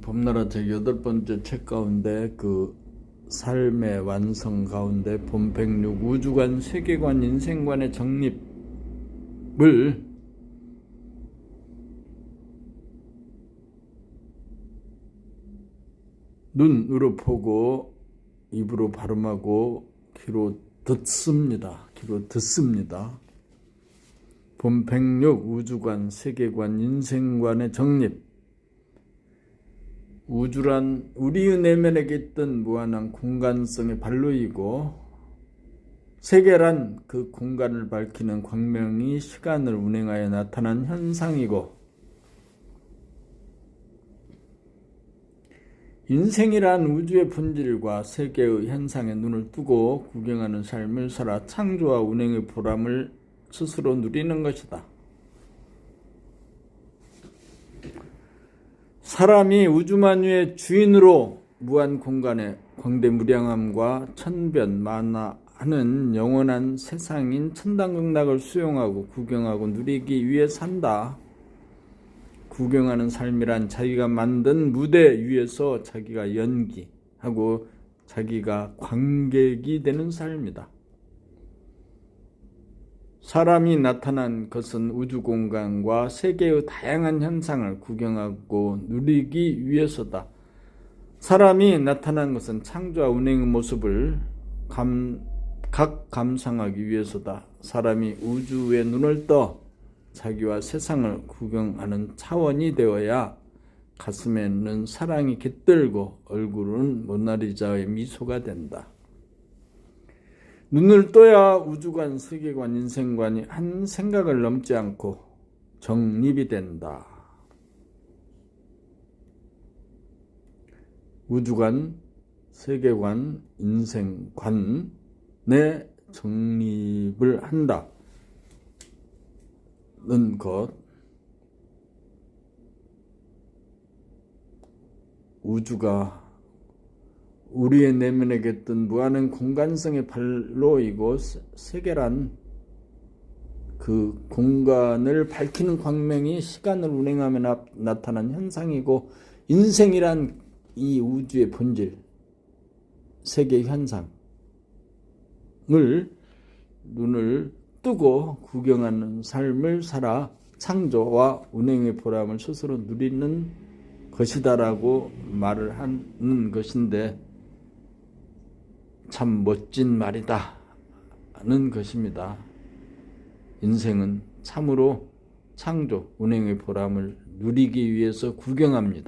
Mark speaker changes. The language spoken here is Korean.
Speaker 1: 봄나라 제 여덟 번째 책 가운데 그 삶의 완성 가운데 봄백육 우주관 세계관 인생관의 정립을 눈으로 보고 입으로 발음하고 귀로 듣습니다. 귀로 듣습니다. 봄백육 우주관 세계관 인생관의 정립 우주란 우리의 내면에게 있던 무한한 공간성의 발로이고 세계란 그 공간을 밝히는 광명이 시간을 운행하여 나타난 현상이고 인생이란 우주의 본질과 세계의 현상에 눈을 뜨고 구경하는 삶을 살아 창조와 운행의 보람을 스스로 누리는 것이다. 사람이 우주만유의 주인으로 무한 공간의 광대무량함과 천변만화하는 영원한 세상인 천당극락을 수용하고 구경하고 누리기 위해 산다. 구경하는 삶이란 자기가 만든 무대 위에서 자기가 연기하고 자기가 관객이 되는 삶이다. 사람이 나타난 것은 우주 공간과 세계의 다양한 현상을 구경하고 누리기 위해서다. 사람이 나타난 것은 창조와 운행의 모습을 감, 각 감상하기 위해서다. 사람이 우주에 눈을 떠 자기와 세상을 구경하는 차원이 되어야 가슴에는 사랑이 깃들고 얼굴은 모나리자의 미소가 된다. 눈을 떠야 우주관, 세계관, 인생관이 한 생각을 넘지 않고 정립이 된다. 우주관, 세계관, 인생관의 정립을 한다. 는 것. 우주가 우리의 내면에게 있던 무한한 공간성의 발로이고 세계란 그 공간을 밝히는 광명이 시간을 운행하며 나, 나타난 현상이고 인생이란 이 우주의 본질 세계 현상을 눈을 뜨고 구경하는 삶을 살아 창조와 운행의 보람을 스스로 누리는 것이다라고 말을 하는 것인데 참 멋진 말이다 하는 것입니다. 인생은 참으로 창조, 운행의 보람을 누리기 위해서 구경합니다.